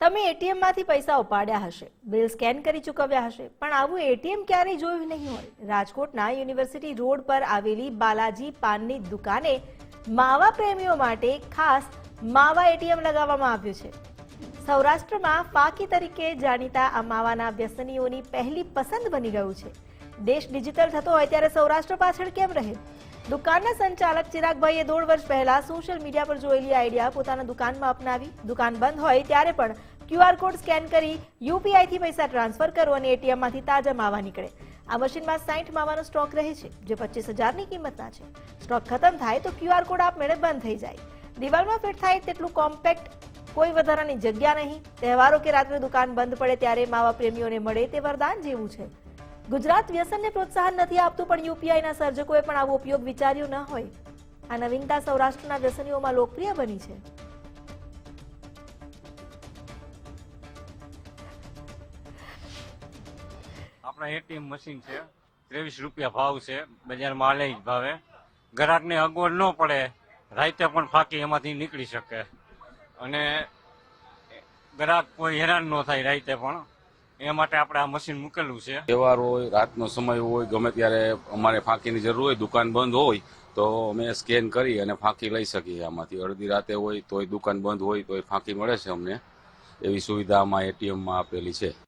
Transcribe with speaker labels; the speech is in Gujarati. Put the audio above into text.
Speaker 1: તમે એટીએમમાંથી પૈસા ઉપાડ્યા હશે, બિલ સ્કેન કરી ચૂકવ્યા હશે, પણ આવું એટીએમ ક્યારેય જોયું નહીં હોય. રાજકોટના યુનિવર્સિટી રોડ પર આવેલી બાલાજી પાનની દુકાને માવા પ્રેમીઓ માટે ખાસ માવા એટીએમ લગાવવામાં આવ્યું છે. સૌરાષ્ટ્રમાં ફાકી તરીકે જાણીતા આ માવાના વ્યસનીઓની પહેલી પસંદ બની ગયું છે. દેશ ડિજિટલ થતો હોય ત્યારે સૌરાષ્ટ્ર પાછળ કેમ રહે? દુકાનના સંચાલક ચિરાગભાઈએ દોઢ વર્ષ પહેલા સોશિયલ મીડિયા પર જોયેલી આઈડિયા પોતાના દુકાનમાં અપનાવી. દુકાન બંધ હોય ત્યારે પણ ક્યુઆર કોડ સ્કેન કરી યુપીઆઈથી પૈસા ટ્રાન્સફર કરો અને એટીએમમાંથી તાજા માવા નીકળે. આ મશીનમાં સાઠ માવાનો સ્ટોક રહે છે, જે પચીસ હજારની કિંમતના છે. સ્ટોક ખતમ થાય તો ક્યુઆર કોડ આપમેળે બંધ થઈ જાય. દિવાલમાં ફિટ થાય તેટલું કોમ્પેક્ટ કોઈ વધારાની જગ્યા નહીં. તહેવારો કે રાત્રે દુકાન બંધ પડે ત્યારે માવા પ્રેમીઓને મળે તે વરદાન જેવું છે. ગુજરાત વ્યસનને પ્રોત્સાહન નથી આપતું, પણ યુપીઆઈના સર્જકોએ પણ આવો ઉપયોગ વિચાર્યો ન હોય. આ નવીનતા સૌરાષ્ટ્રના વ્યસનીઓમાં લોકપ્રિય બની છે.
Speaker 2: આપણા એટીએમ મશીન છે, ત્રેવીસ રૂપિયા ભાવ છે બજારમાં આલે જ ભાવે. ગ્રાહકને અગવડ ન પડે રાતે પણ ફાકી એમાંથી નીકળી શકે. અને ગ્રાહક કોઈ હેરાન ન થાય રાતે પણ. એ માટે આપણે આ મશીન મૂકેલું છે.
Speaker 3: તહેવાર હોય, રાતનો સમય હોય, ગમે ત્યારે અમારે ફાંકીની જરૂર હોય, દુકાન બંધ હોય, તો અમે સ્કેન કરી અને ફાંકી લઈ શકીએ આમાંથી. અડધી રાતે હોય, તોય દુકાન બંધ હોય, તોય ફાંકી મળે છે અમને. એવી સુવિધા આમાં એટીએમમાં આપેલી છે.